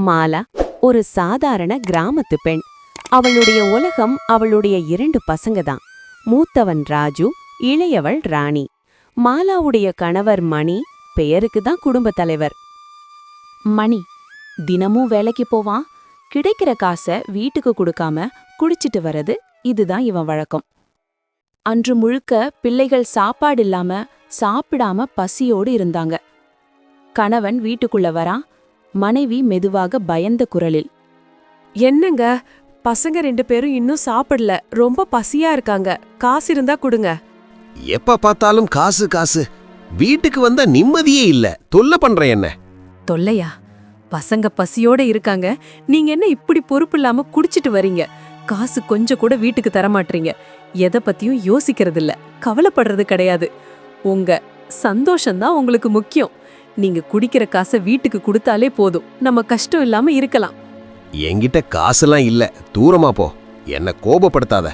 மாலா ஒரு சாதாரண கிராமத்து பெண். அவளுடைய உலகம் அவளுடைய இரண்டு பசங்க தான் மூத்தவன் ராஜு இளையவள் ராணி. மாலாவுடைய கணவர் மணி பெயருக்கு தான் குடும்ப தலைவர். மணி தினமும் வேலைக்கு போவான். கிடைக்கிற காசை வீட்டுக்கு கொடுக்காம குடிச்சிட்டு வரது இதுதான் இவன் வழக்கம். அன்று முழுக்க பிள்ளைகள் சாப்பாடு இல்லாம சாப்பிடாம பசியோடு இருந்தாங்க. கணவன் வீட்டுக்குள்ள வரான். மனைவி மெதுவாக பயந்த குரலில் என்னங்க? பசங்க ரெண்டு பேரும் இன்னும் சாப்பிடல. ரொம்ப பசியா இருக்காங்க. காசு இருந்தா கொடுங்க. எப்ப பார்த்தாலும் காசு காசு. வீட்டுக்கு வந்த நிம்மதியே இல்ல. தொல்லை பண்ற என்ன? தொல்லையா? பசங்க பசியோட இருக்காங்க. நீங்க என்ன இப்படி பொறுப்பு இல்லாம குடிச்சிட்டு வரீங்க? காசு கொஞ்சம் கூட வீட்டுக்கு தர மாட்டீங்க. எதை பத்தியும் யோசிக்கிறது இல்ல கவலைப்படுறது கிடையாது. உங்க சந்தோஷம்தான் உங்களுக்கு முக்கியம். நீங்க குடிக்கிற காசை வீட்டுக்கு கொடுத்தாலே போதும். நம்ம கஷ்டம் இல்லாம இருக்கலாம். என்கிட்ட காசுலாம் இல்ல. தூரமா போ. என்ன கோபப்படுத்தாத.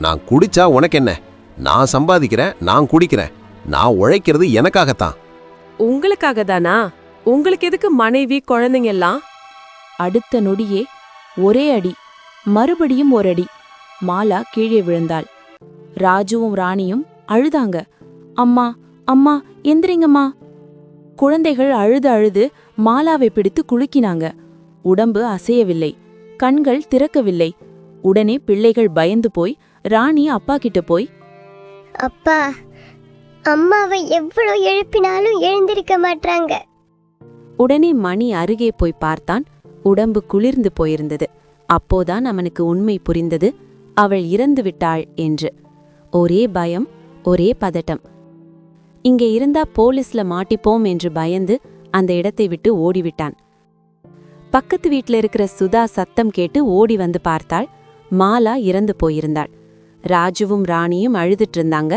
நான் குடிச்சா உனக்கு என்ன நான் சம்பாதிக்கிறேன் நான் குடிக்கிறேன். நான் உழைக்கிறது எனக்காகத்தான். உங்களுக்காக தானா? உங்களுக்கு எதுக்கு மனைவி குழந்தைங்க எல்லாம்? அடுத்த நொடியே ஒரே அடி மறுபடியும் ஒரு அடி மாலா கீழே விழுந்தாள். ராஜுவும் ராணியும் அழுதாங்க. அம்மா அம்மா எந்திரிங்கம்மா. குழந்தைகள் அழுது அழுது மாலாவை பிடித்து குலுக்கினாங்க. உடம்பு அசையவில்லை. கண்கள் திறக்கவில்லை. உடனே பிள்ளைகள் பயந்து போய் ராணி அப்பா கிட்ட போய் அப்பா அம்மாவை எவ்வளோ எழுப்பினாலும் எழுந்திருக்க மாட்றாங்க. உடனே மணி அருகே போய் பார்த்தான். உடம்பு குளிர்ந்து போயிருந்தது. அப்போதான் அவனுக்கு உண்மை புரிந்தது. அவள் இறந்து விட்டாள் என்று. ஒரே பயம் ஒரே பதட்டம். இங்கே இருந்தா போலீஸ்ல மாட்டிப்போம் என்று பயந்து அந்த இடத்தை விட்டு ஓடிவிட்டான். பக்கத்து வீட்ல இருக்கிற சுதா சத்தம் கேட்டு ஓடி வந்து பார்த்தாள். மாலா இறந்து போயிருந்தாள். ராஜுவும் ராணியும் அழுதுட்டு இருந்தாங்க.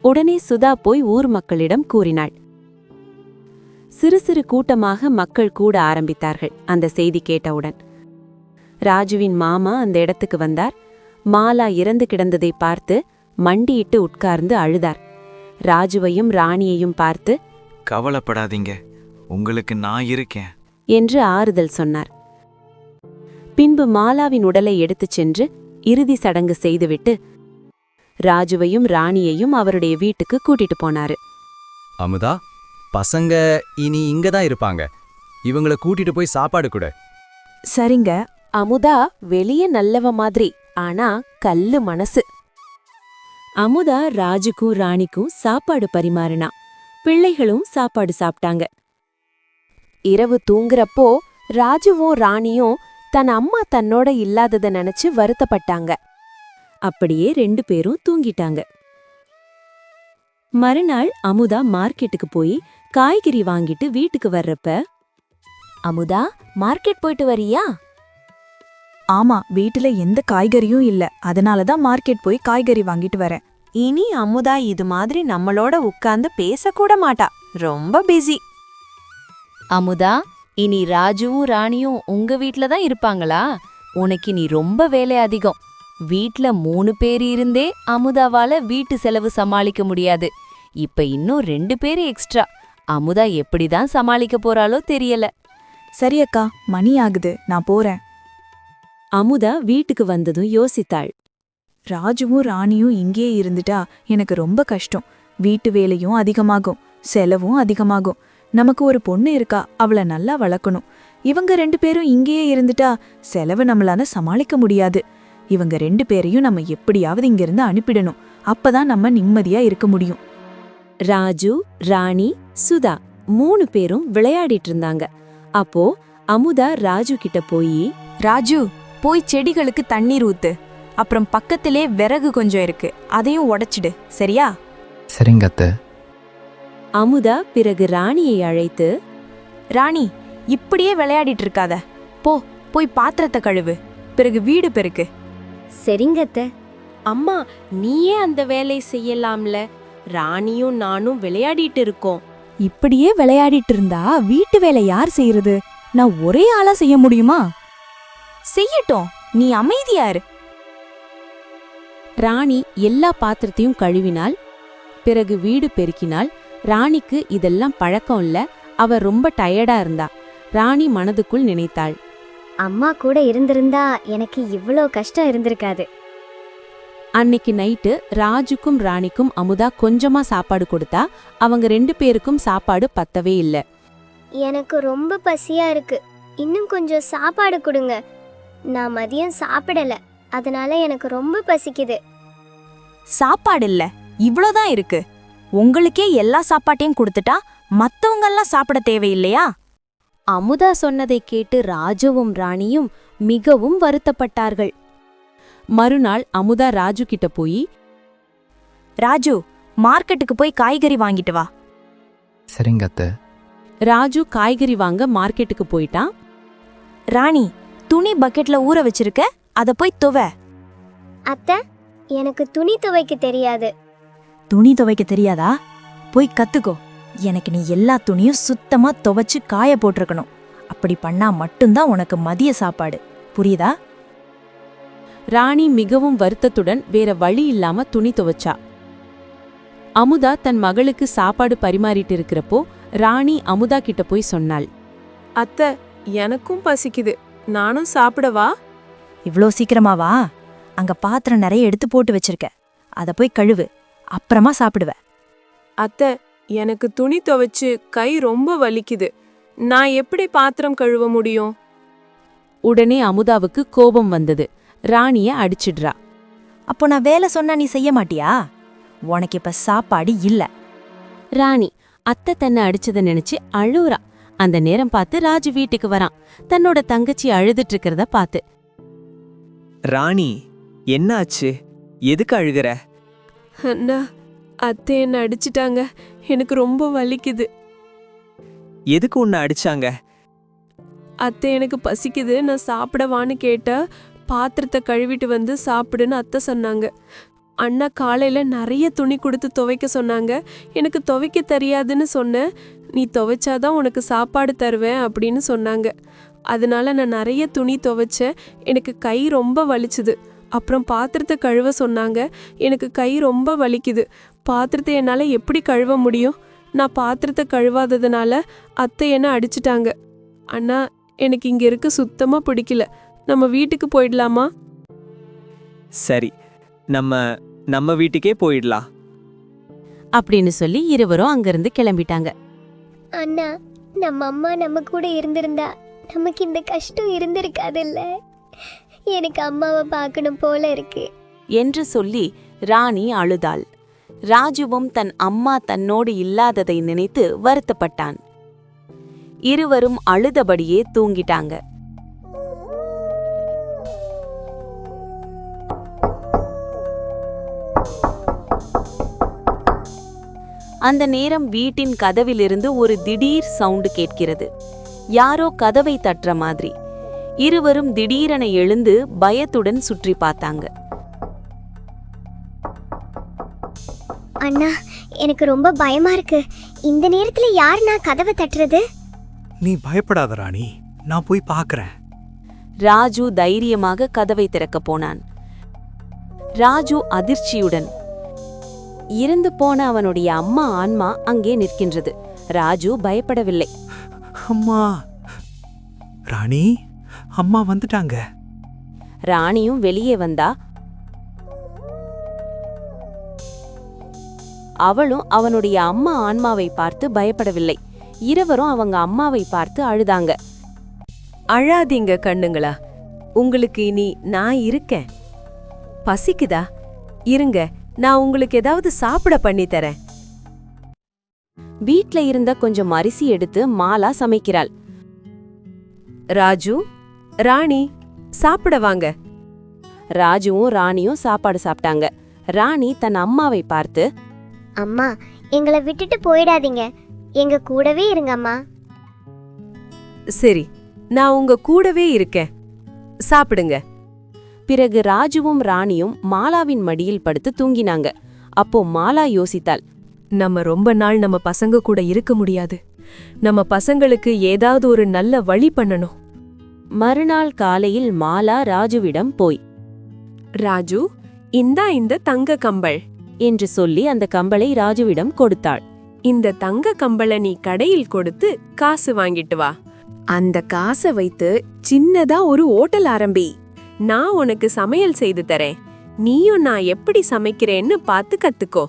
உடனே சுதா போய் ஊர் மக்களிடம் கூறினாள். சிறு சிறு கூட்டமாக மக்கள் கூட ஆரம்பித்தார்கள் அந்த செய்தி கேட்டவுடன். ராஜுவின் மாமா அந்த இடத்துக்கு வந்தார். மாலா இறந்து கிடந்ததை பார்த்து மண்டியிட்டு உட்கார்ந்து அழுதார். ராஜுவையும் ராணியையும் பார்த்து கவலைப்படாதீங்க. உங்களுக்கு நான் இருக்கேன். என்று ஆறுதல் சொன்னார். பின்பு மாலாவின் உடலை எடுத்துச் சென்று இறுதி சடங்கு செய்துவிட்டு ராஜுவையும் ராணியையும் அவருடைய வீட்டுக்கு கூட்டிட்டு போனாரு. அமுதா பசங்க இனி இங்க தான் இருப்பாங்க. இவங்கள கூட்டிட்டு போய் சாப்பாடு கொடு. சரிங்க. அமுதா வெளிய நல்லவ மாதிரி ஆனா கல்லு மனசு. அமுதா ராஜுக்கும் ராணிக்கும் சாப்பாடு பரிமாறினா. பிள்ளைகளும் சாப்பாடு சாப்பிட்டாங்க. இரவு தூங்குறப்போ ராஜுவும் ராணியும் தன் அம்மா தன்னோட இல்லாதத நினைச்சு வருத்தப்பட்டாங்க. அப்படியே ரெண்டு பேரும் தூங்கிட்டாங்க. மறுநாள் அமுதா மார்க்கெட்டுக்கு போய் காய்கறி வாங்கிட்டு வீட்டுக்கு வர்றப்ப அமுதா மார்க்கெட் போயிட்டு வரியா? ஆமா வீட்டுல எந்த காய்கறியும் இல்ல. அதனால தான் மார்க்கெட் போய் காய்கறி வாங்கிட்டு வரேன். இனி அமுதா இது மாதிரி நம்மளோட உட்கார்ந்து பேசக்கூட மாட்டா. ரொம்ப பிஸி அமுதா இனி ராஜுவும் ராணியும் உங்க வீட்ல தான் இருப்பாங்களா? உனக்கு நீ ரொம்ப வேலை அதிகம். வீட்ல மூணு பேர் இருந்தே அமுதாவால வீட்டு செலவு சமாளிக்க முடியாது. இப்ப இன்னும் ரெண்டு பேர் எக்ஸ்ட்ரா அமுதா எப்படிதான் சமாளிக்க போறாளோ தெரியல. சரி அக்கா மணி ஆகுது. நான் போறேன். அமுதா வீட்டுக்கு வந்ததும் யோசித்தாள். ராஜுவும் ராணியும் இங்கேயே இருந்துட்டா எனக்கு ரொம்ப கஷ்டம். வீட்டு வேலையும் அதிகமாகும் செலவும் அதிகமாகும். நமக்கு ஒரு பொண்ணு இருக்கா அவளை நல்லா வளர்க்கணும். இவங்க ரெண்டு பேரும் இங்கேயே இருந்துட்டா செலவு நம்மளால சமாளிக்க முடியாது. இவங்க ரெண்டு பேரையும் நம்ம எப்படியாவது இங்கிருந்து அனுப்பிடணும். அப்பதான் நம்ம நிம்மதியா இருக்க முடியும். ராஜு ராணி சுதா மூணு பேரும் விளையாடிட்டு இருந்தாங்க. அப்போ அமுதா ராஜு கிட்ட போய் ராஜு போய் செடிகளுக்கு தண்ணீர் ஊத்து. அப்புறம் பக்கத்திலே விறகு கொஞ்சம் இருக்கு. அதையும் உடைச்சிடு. சரியா? சரிங்க அத்தை. அமுதா பிறகு ராணியை அழைத்து ராணி இப்படியே விளையாடிட்டு இருக்காத. போ போய் பாத்திரத்தை கழுவு. பிறகு வீடு பெருக்கு. சரிங்கத்த அம்மா நீயே அந்த வேலை செய்யலாம்ல. ராணியும் நானும் விளையாடிட்டு இருக்கோம். இப்படியே விளையாடிட்டு இருந்தா வீட்டு வேலை யார் செய்யறது? நான் ஒரே ஆளா செய்ய முடியுமா? செய்யட்டும். நீ அமைதியா இரு. ராணி எல்லா பாத்திரத்தையும் கழுவினாள். பிறகு வீடு பெருக்கினாள். ராணிக்கு இதெல்லாம் பழக்கம் இல்ல. அவ ரொம்ப டயர்டா இருந்தா. ராணி மனதுக்குள் நினைத்தாள். அம்மா கூட இருந்திருந்தா எனக்கு இவ்வளோ கஷ்டம் இருந்திருக்காது. அன்னைக்கு நைட்டு ராஜுக்கும் ராணிக்கும் அமுதா கொஞ்சமா சாப்பாடு கொடுத்தா அவங்க ரெண்டு பேருக்கும் சாப்பாடு பத்தவே இல்ல. எனக்கு ரொம்ப பசியா இருக்கு. இன்னும் கொஞ்சம் சாப்பாடு கொடுங்க. நான் மதியம் சாப்பிடல. அதனால எனக்கு ரொம்ப பசிக்குது. சாப்பாடு இல்ல இவ்ளோதான் இருக்கு. உங்களுக்கே எல்லா சாப்பாட்டையும் கொடுத்துட்டா மத்தவங்கெல்லாம் சாப்பிட தேவையில்லையா? அமுதா சொன்னதை கேட்டு ராஜுவும் ராணியும் மிகவும் வருத்தப்பட்டார்கள். மறுநாள் அமுதா ராஜு கிட்ட போய் ராஜு மார்க்கெட்டுக்கு போய் காய்கறி வாங்கிட்டு வா. சரிங்க ராஜு காய்கறி வாங்க மார்க்கெட்டுக்கு போயிட்டான் ராணி துணி பக்கெட்ல ஊற வச்சிருக்க அத போய் துவ. அத்தை எனக்கு துணி துவைக்க தெரியாது. துணி துவைக்க தெரியாதா? போய் கத்துக்கோ. எனக்கு நீ எல்லா துணியும் சுத்தமா துவைச்சு காய போட்டிருக்கணும். அப்படி பண்ணா மட்டும்தான் உனக்கு மதிய சாப்பாடு. புரியுதா? ராணி மிகவும் வருத்தத்துடன் வேற வழி இல்லாம துணி துவைச்சா. அமுதா தன் மகளுக்கு சாப்பாடு பரிமாறிட்டு இருக்கிறப்போ ராணி அமுதா கிட்ட போய் சொன்னாள். அத்தை எனக்கும் பசிக்குது. நானும் சாப்பிடவா? இவ்ளோ சீக்கிரமாவா அங்க பாத்திரம் நிறைய எடுத்து போட்டு வச்சிருக்க. அத போய் கழுவு. அப்புறமா சாப்பிடுவ. அத்தை எனக்கு துணி துவைச்சு கை ரொம்ப வலிக்குது. நான் எப்படி பாத்திரம் கழுவ முடியும்? உடனே அமுதாவுக்கு கோபம் வந்தது. ராணிய அடிச்சிடுறா. அப்போ நான் வேலை சொன்னா நீ செய்ய மாட்டியா? உனக்கு இப்ப சாப்பாடு இல்ல. ராணி அத்தை தன்னை அடிச்சத நினைச்சு அழுவுறா. அந்த நேரம் பார்த்து ராஜு வீட்டுக்கு வரான். தன்னோட தங்கச்சி அழுதுட்டு இருக்கிறத பார்த்து. ராணி என்ன ஆச்சு எதுக்கு அழுகிற? அண்ணா அத்தை என்ன அடிச்சிட்டாங்க. எனக்கு ரொம்ப வலிக்குது. எதுக்கு உன்னை அடிச்சாங்க? அத்தை எனக்கு பசிக்குது. நான் சாப்பிடவான்னு கேட்டா பாத்திரத்தை கழுவிட்டு வந்து சாப்பிடுன்னு அத்தை சொன்னாங்க. அண்ணா காலையில நிறைய துணி கொடுத்து துவைக்க சொன்னாங்க. எனக்கு துவைக்க தெரியாதுன்னு சொன்னேன் நீ துவைச்சாதான் உனக்கு சாப்பாடு தருவேன் அப்படின்னு சொன்னாங்க. அதனால நான் நிறைய துணி துவைச்சேன். எனக்கு கை ரொம்ப வலிச்சுது. அப்புறம் பாத்திரத்தை கழுவ சொன்னாங்க. எனக்கு கை ரொம்ப வலிக்குது. பாத்திரத்தை என்னால் எப்படி கழுவ முடியும்? நான் பாத்திரத்தை கழுவாததுனால அத்தை என்ன அடிச்சிட்டாங்க. அண்ணா எனக்கு இங்கே இருக்க சுத்தமாக பிடிக்கல. நம்ம வீட்டுக்கு போயிடலாமா? சரி. நம்ம நம்ம வீட்டுக்கே போயிடலாம். அப்படின்னு சொல்லி இருவரும் அங்கிருந்து கிளம்பிட்டாங்க. அண்ணா நம்ம அம்மா நம்ம கூட இருந்திருந்தா நமக்கு இந்த கஷ்டம் இருந்திருக்காதுல்ல? எனக்கு அம்மாவை பார்க்கணும் போல இருக்கு. என்று சொல்லி ராணி அழுதாள். ராஜுவும் தன் அம்மா தன்னோடு இல்லாததை நினைத்து வருத்தப்பட்டான். இருவரும் அழுதபடியே தூங்கிட்டாங்க. அந்த நேரம் வீட்டின் கதவிலிருந்து ஒரு திடீர் சவுண்டு கேட்கிறது. யாரோ கதவை தட்டுற மாதிரி. இருவரும் திடீரென எழுந்து பயத்துடன் சுற்றி பார்த்தாங்க. அண்ணா எனக்கு ரொம்ப பயமா இருக்கு. இந்த நேரத்துல யார் நான் கதவை தட்டுறது? நீ பயப்படாத ராணி. நான் போய் பார்க்கறேன். ராஜு தைரியமாக கதவை திறக்கப் போனான். ராஜு அதிர்ச்சியுடன் இறந்து போன அவனுடைய அம்மா ஆன்மா அங்கே நிற்கின்றது. ராஜு பயப்படவில்லை. அம்மா ராணி அம்மா வந்துட்டாங்க. ராணியும் வெளியே வந்தா. அவளும் அவனுடைய அம்மா ஆன்மாவை பார்த்து பயப்படவில்லை. இருவரும் அவங்க அம்மாவை பார்த்து அழுதாங்க. அழாதீங்க கண்ணுங்களா உங்களுக்கு இனி நான் இருக்கேன். பசிக்குதா? இருங்க நான் உங்களுக்கு ஏதாவது சாப்பிட பண்ணி தரேன். வீட்ல இருந்த கொஞ்சம் அரிசி எடுத்து மாலா சமைக்கிறாள். ராஜு ராணி சாப்பிட வாங்க. ராஜுவும் ராணியும் சாப்பாடு சாப்பிட்டாங்க. ராணி தன் அம்மாவை பார்த்து அம்மா எங்களை விட்டுட்டு போயிடாதீங்க. எங்க கூடவே இருங்க அம்மா. சரி நான் உங்க கூடவே இருக்கேன். சாப்பிடுங்க. பிறகு ராஜுவும் ராணியும் மாலாவின் மடியில் படுத்து தூங்கினாங்க. அப்போ மாலா யோசித்தாள் நம்ம ரொம்ப நாள் நம்ம பசங்க கூட இருக்க முடியாது. நம்ம பசங்களுக்கு ஏதாவது ஒரு நல்ல வழி பண்ணணும். மறுநாள் காலையில் மாலா ராஜுவிடம் போய் ராஜு இந்தா இந்த தங்க கம்பள் என்று சொல்லி அந்த கம்பளை ராஜுவிடம் கொடுத்தாள். இந்த தங்க கம்பளை நீ கடையில் கொடுத்து காசு வாங்கிட்டு வா. அந்த காசை வைத்து சின்னதா ஒரு ஓட்டல் ஆரம்பி. நான் உனக்கு சமையல் செய்து தரேன். நீயும் நான் எப்படி சமைக்கிறேன்னு பார்த்து கத்துக்கோ.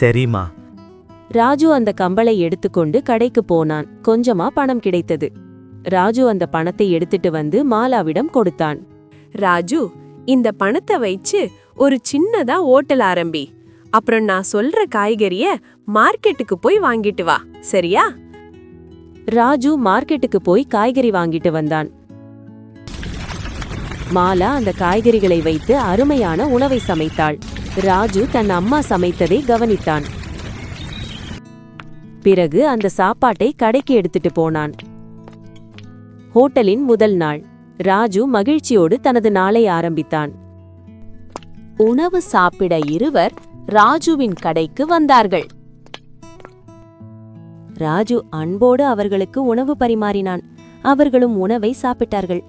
சரிம்மா. ராஜு அந்த கம்பளை எடுத்துக்கொண்டு கடைக்கு போனான். கொஞ்சமா பணம் கிடைத்தது. ராஜு அந்த பணத்தை எடுத்துட்டு வந்து மாலாவிடம் கொடுத்தான். ராஜு இந்த பணத்தை வச்சு ஒரு சின்னதா ஓட்டல் ஆரம்பி. அப்புறம் நான் சொல்ற காய்கறிய மார்க்கெட்டுக்கு போய் வாங்கிட்டு வா. சரியா? ராஜு மார்க்கெட்டுக்கு போய் காய்கறி வாங்கிட்டு வந்தான். மாலா அந்த காய்கறிகளை வைத்து அருமையான உணவை சமைத்தாள். ராஜு தன் அம்மா சமைத்ததை கவனித்தான். பிறகு அந்த சாப்பாட்டை கடைக்கு எடுத்துட்டு போனான். ஹோட்டலின் முதல் நாள். ராஜு மகிழ்ச்சியோடு தனது நாளை ஆரம்பித்தான். உணவு சாப்பிட இருவர் ராஜுவின் கடைக்கு வந்தார்கள். ராஜு அன்போடு அவர்களுக்கு உணவு பரிமாறினான். அவர்களும் உணவை சாப்பிட்டார்கள்.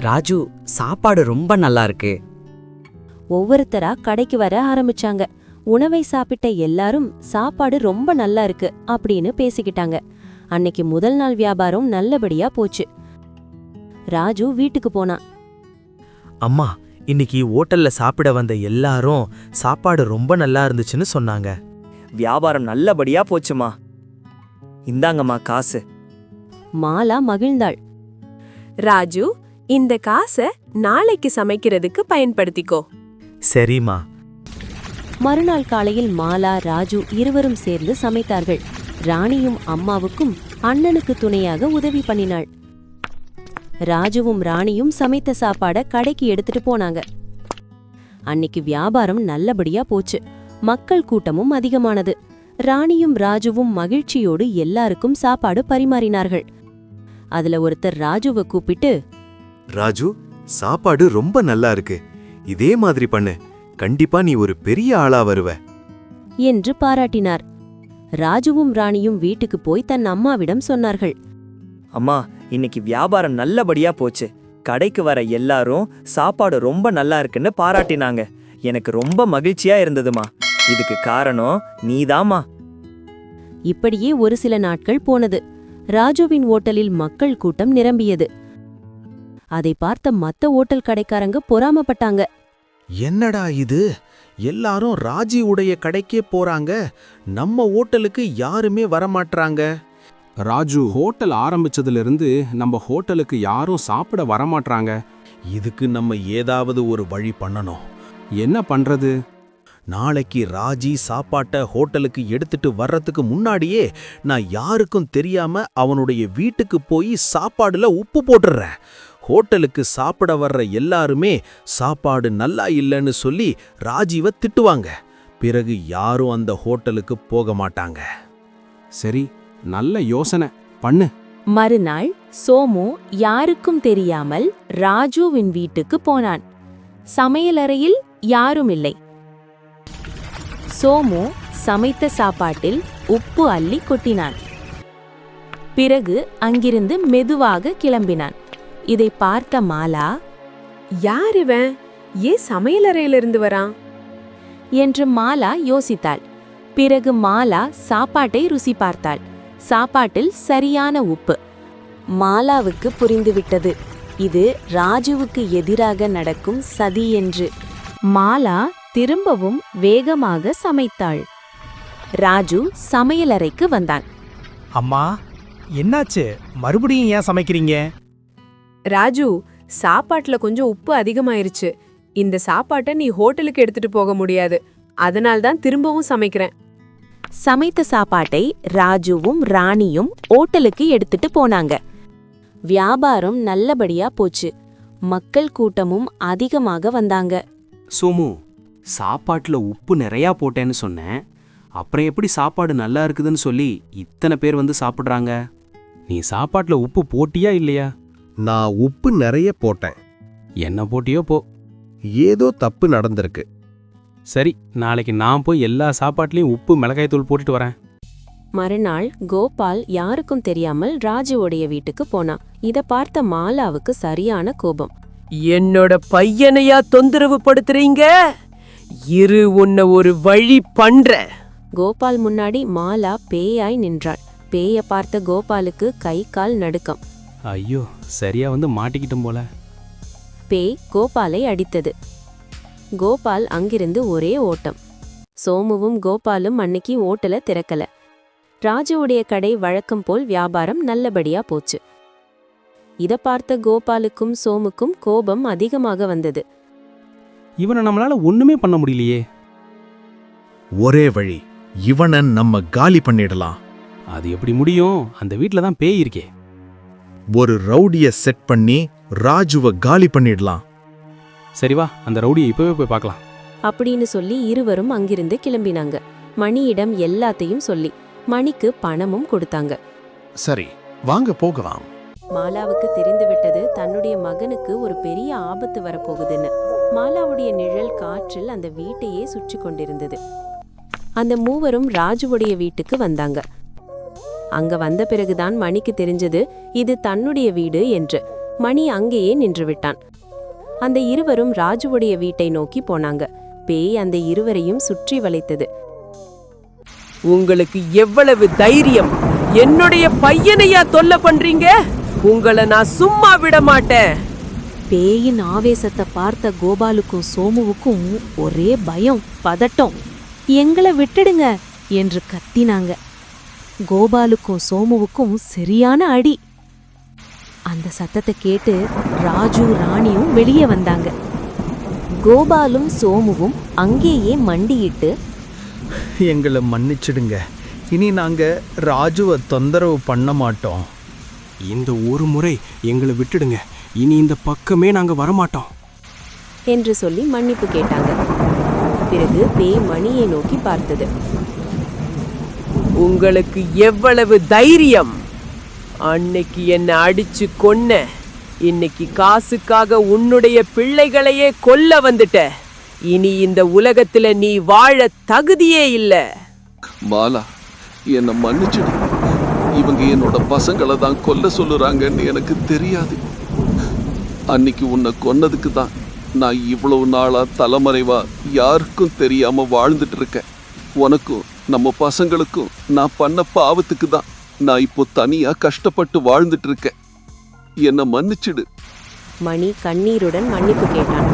ராஜு சாப்பாடு ரொம்ப நல்லா இருக்கு. ஒவ்வொருத்தரா கடைக்கு வர ஆரம்பிச்சாங்க. உணவை சாப்பிட்ட எல்லாரும் சாப்பாடு ரொம்ப நல்லா இருக்கு அப்படின்னு பேசிக்கிட்டாங்க. அன்னைக்கு முதல் நாள் வியாபாரம் நல்லபடியா போச்சு. ராஜு வீட்டுக்கு போனான். அம்மா இன்னைக்கு ஓட்டல்ல சாப்பிட வந்த எல்லாரும் சாப்பாடு ரொம்ப நல்லா இருந்துச்சுன்னு சொன்னாங்க. வியாபாரம் நல்லபடியா போச்சுமா. இந்தாங்கம்மா காசு. மாலா மகிழ்ந்தாள். ராஜு இந்த காசை நாளைக்கு சமைக்கிறதுக்கு பயன்படுத்திக்கோ. சரிம்மா. மறுநாள் காலையில் மாலா ராஜு இருவரும் சேர்ந்து சமைத்தார்கள். ராணியும் அம்மாவுக்கும் அண்ணனுக்கு துணையாக உதவி பண்ணினாள். ராஜுவும் ராணியும் சமைத்த சாப்பாட கடைக்கு எடுத்துட்டு போனாங்க. அன்னிக்கு வியாபாரம் நல்லபடியா போச்சு. மக்கள் கூட்டமும் அதிகமானது. ராணியும் ராஜுவும் மகிழ்ச்சியோடு எல்லாருக்கும் சாப்பாடு பரிமாறினார்கள். அதுல ஒருத்தர் ராஜுவை கூப்பிட்டு ராஜு சாப்பாடு ரொம்ப நல்லா இருக்கு. இதே மாதிரி பண்ணு. கண்டிப்பா நீ ஒரு பெரிய ஆளா வருவ. என்று பாராட்டினார். ராஜுவும் ராணியும் வீட்டுக்கு போய் தன் அம்மாவிடம் சொன்னார்கள். அம்மா இன்னைக்கு வியாபாரம் நல்லபடியா போச்சு. கடைக்கு வர எல்லாரும் சாப்பாடு ரொம்ப நல்லா இருக்குன்னு பாராட்டினாங்க. எனக்கு ரொம்ப மகிழ்ச்சியா இருந்ததுமா. இதுக்கு காரணம் நீதாம்மா. இப்படியே ஒரு சில நாட்கள் போனது. ராஜுவின் ஓட்டலில் மக்கள் கூட்டம் நிரம்பியது. அதை பார்த்த மத்த ஓட்டல் கடைக்காரங்க பொறாமப்பட்டாங்க. என்னடா இது? எல்லாரும் ராஜி உடைய கடைக்கே போறாங்க. நம்ம ஹோட்டலுக்கு யாருமே வரமாட்றாங்க. ராஜு ஹோட்டல் ஆரம்பிச்சதிலிருந்து நம்ம ஹோட்டலுக்கு யாரும் சாப்பிட வரமாட்றாங்க. இதுக்கு நம்ம ஏதாவது ஒரு வழி பண்ணணும். என்ன பண்றது? நாளைக்கு ராஜி சாப்பாட்ட ஹோட்டலுக்கு எடுத்துட்டு வர்றதுக்கு முன்னாடியே நான் யாருக்கும் தெரியாம அவனுடைய வீட்டுக்கு போய் சாப்பாடுல உப்பு போட்டுறேன். ஹோட்டலுக்கு சாப்பிட வர்ற எல்லாருமே சாப்பாடு நல்லா இல்லைன்னு சொல்லி ராஜீவை திட்டுவாங்க. பிறகு யாரும் அந்த ஹோட்டலுக்கு போக மாட்டாங்க. சரி நல்ல யோசனை. பண்ணு. மறுநாள் சோமு யாருக்கும் தெரியாமல் ராஜுவின் வீட்டுக்கு போனான். சமையலறையில் யாரும் இல்லை சோமு சமைத்த சாப்பாட்டில் உப்பு அள்ளி கொட்டினான். பிறகு அங்கிருந்து மெதுவாக கிளம்பினான். இதை பார்த்த மாலா யார் இவன்? ஏன் சமையலறையிலிருந்து வரான்? என்று மாலா யோசித்தாள். பிறகு மாலா சாப்பாட்டை ருசி பார்த்தாள். சாப்பாட்டில் சரியான உப்பு. மாலாவுக்கு புரிந்துவிட்டது. இது ராஜுவுக்கு எதிராக நடக்கும் சதி என்று. மாலா திரும்பவும் வேகமாக சமைத்தாள். ராஜு சமையலறைக்கு வந்தான். அம்மா என்னாச்சு? மறுபடியும் ஏன் சமைக்கிறீங்க? ராஜு சாப்பாட்டுல கொஞ்சம் உப்பு அதிகமாயிருச்சு. இந்த சாப்பாட்டை நீ ஹோட்டலுக்கு எடுத்துட்டு போக முடியாது. அதனால தான் திரும்பவும் சமைக்கிறேன். சமைத்த சாப்பாட்டை ராஜுவும் ராணியும் ஓட்டலுக்கு எடுத்துட்டு போனாங்க. வியாபாரம் நல்லபடியா போச்சு. மக்கள் கூட்டமும் அதிகமாக வந்தாங்க. சோமு சாப்பாட்டுல உப்பு நிறையா போட்டேன்னு சொன்னேன். அப்புறம் எப்படி சாப்பாடு நல்லா இருக்குதுன்னு சொல்லி இத்தனை பேர் வந்து சாப்பிட்றாங்க? நீ சாப்பாட்டுல உப்பு போட்டியா இல்லையா? நான் உப்பு நிறைய போட்டேன். என்ன போட்டியோ போ. ஏதோ தப்பு நடந்திருக்கு. சரி நாளைக்கு நான் போய் எல்லா சாப்பாட்லயும் உப்பு மிளகாய் தூள் போட்டுட்டு வரேன். மறுநாள் கோபால் யாருக்கும் தெரியாமல் ராஜுவோடைய வீட்டுக்கு போனான். இத பார்த்த மாலாவுக்கு சரியான கோபம். என்னோட பையனையா தொந்தரவு படுத்துறீங்க இரு உன்னை ஒரு வழி பண்ற கோபால் முன்னாடி மாலா பேயாய் நின்றாள். பேய பார்த்த கோபாலுக்கு கை கால் நடுக்கம். ஐயோ சரியா வந்து மாட்டிக்கிட்டோம் போல. பேய் கோபாலை அடித்தது. கோபால் அங்கிருந்து ஒரே ஓட்டம். சோமுவும் கோபாலும் அன்னைக்கு ஓட்டல திறக்கல. ராஜுவுடைய கடை வழக்கம் போல் வியாபாரம் நல்லபடியா போச்சு. இத பார்த்த கோபாலுக்கும் சோமுக்கும் கோபம் அதிகமாக வந்தது. இவனை நம்மளால ஒண்ணுமே பண்ண முடியலையே. ஒரே வழி இவனை நம்ம காலி பண்ணிடலாம். அது எப்படி முடியும்? அந்த வீட்ல தான் பேய் இருக்கே. ஒரு ரவுடிய செட் பண்ணி ராஜுவ காலி பண்ணிடலாம். சரி வா அந்த ரவுடியை இப்பவே போய் பார்க்கலாம். அப்படின்னு சொல்லி இருவரும் அங்கிருந்து கிளம்பினாங்க. மணியிடம் எல்லாத்தையும் சொல்லி மணிக்கு பணமும் கொடுத்தாங்க. சரி வாங்க போகலாம். மாலாவுக்கு தெரிந்துவிட்டது தன்னுடைய மகனுக்கு ஒரு பெரிய ஆபத்து வரப்போகுதுன்னு. மாலாவுடைய நிழல் காற்றில் அந்த வீட்டையே சுற்றி கொண்டிருந்தது. அந்த மூவரும் ராஜுவுடைய வீட்டுக்கு வந்தாங்க. அங்க வந்த பிறகுதான் மணிக்கு தெரிஞ்சது இது தன்னுடைய வீடு என்று. மணி அங்கேயே நின்று விட்டான் அந்த இருவரும் ராஜுவுடைய வீட்டை நோக்கி போனாங்க. பேய் அந்த இருவரையும் சுற்றி வளைத்தது. உங்களுக்கு எவ்வளவு தைரியம்? என்னுடைய பையனையா தொல்லை பண்றீங்க? உங்களை நான் சும்மா விட மாட்டேன். பேயின் ஆவேசத்தை பார்த்த கோபாலுக்கும் சோமுவுக்கும் ஒரே பயம் பதட்டம். எங்களை விட்டுடுங்க என்று கத்தினாங்க. கோபாலுக்கும் சோமுவுக்கும் சரியான அடி. அந்த சத்தத்தை கேட்டு ராஜு ராணியும் வெளியே வந்தாங்க. கோபாலும் சோமுவும் அங்கேயே மண்டியிட்டு எங்களை மன்னிச்சிடுங்க. இனி நாங்க ராஜுவை தொந்தரவு பண்ண மாட்டோம். இந்த ஒரு முறை எங்களை விட்டுடுங்க. இனி இந்த பக்கமே நாங்க வரமாட்டோம். என்று சொல்லி மன்னிப்பு கேட்டாங்க. பிறகு பேய் மணியை நோக்கி பார்த்தது. உங்களுக்கு எவ்வளவு தைரியம்? அன்னைக்கு என்னை அடிச்சு கொன்ன. இன்னைக்கு காசுக்காக உன்னுடைய பிள்ளைகளையே கொல்ல வந்துட்ட. இனி இந்த உலகத்துல நீ வாழ தகுதியே இல்ல. பாலா என்னை மன்னிச்சிடு. இவங்க என்னோட பசங்களை தான் கொல்ல சொல்லுறாங்கன்னு எனக்கு தெரியாது. அன்னைக்கு உன்னை கொன்னதுக்கு தான் நான் இவ்வளவு நாளா தலைமறைவா யாருக்கும் தெரியாம வாழ்ந்துட்டு இருக்கேன். உனக்கும் நம்ம பசங்களுக்கும் நான் பண்ண பாவத்துக்கு தான் நான் இப்போ தனியா கஷ்டப்பட்டு வாழ்ந்துட்டு இருக்கேன் என்னை மன்னிச்சிடு. மணி கண்ணீருடன் மன்னிப்பு கேட்டான்.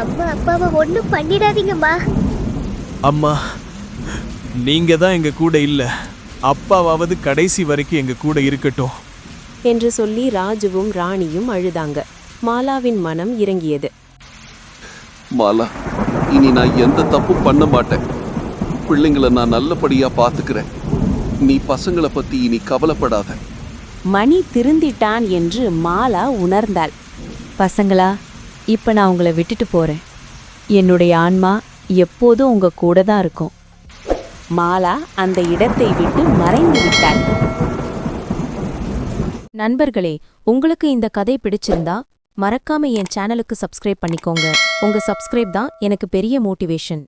அம்மா அப்பாவை ஒன்றும் பண்ணிடாதீங்கம்மா. அம்மா நீங்க தான் எங்க கூட இல்ல. அப்பாவாவது கடைசி வரைக்கும் எங்க கூட இருக்கட்டும். என்று சொல்லி ராஜுவும் ராணியும் அழுதாங்க. மாலாவின் மனம் இறங்கியது. மாலா இனி நான் எந்த தப்பும் பண்ண மாட்டேன். பிள்ளைங்களை நான் நல்லபடியா பாத்துக்கிறேன் நீ பசங்களை பத்தி இனி கவலைப்படாத. மணி திருந்திட்டான் என்று மாலா உணர்ந்தாள். பசங்களா இப்ப நான் உங்களை விட்டுட்டு போறேன். என்னுடைய ஆன்மா எப்போதும் உங்க கூட தான் இருக்கும். மாலா அந்த இடத்தை விட்டு மறைந்து விட்டாள். நண்பர்களே உங்களுக்கு இந்த கதை பிடிச்சிருந்தா மறக்காம என் சேனலுக்கு சப்ஸ்கிரைப் பண்ணிக்கோங்க. உங்க சப்ஸ்கிரைப் தான் எனக்கு பெரிய மோட்டிவேஷன்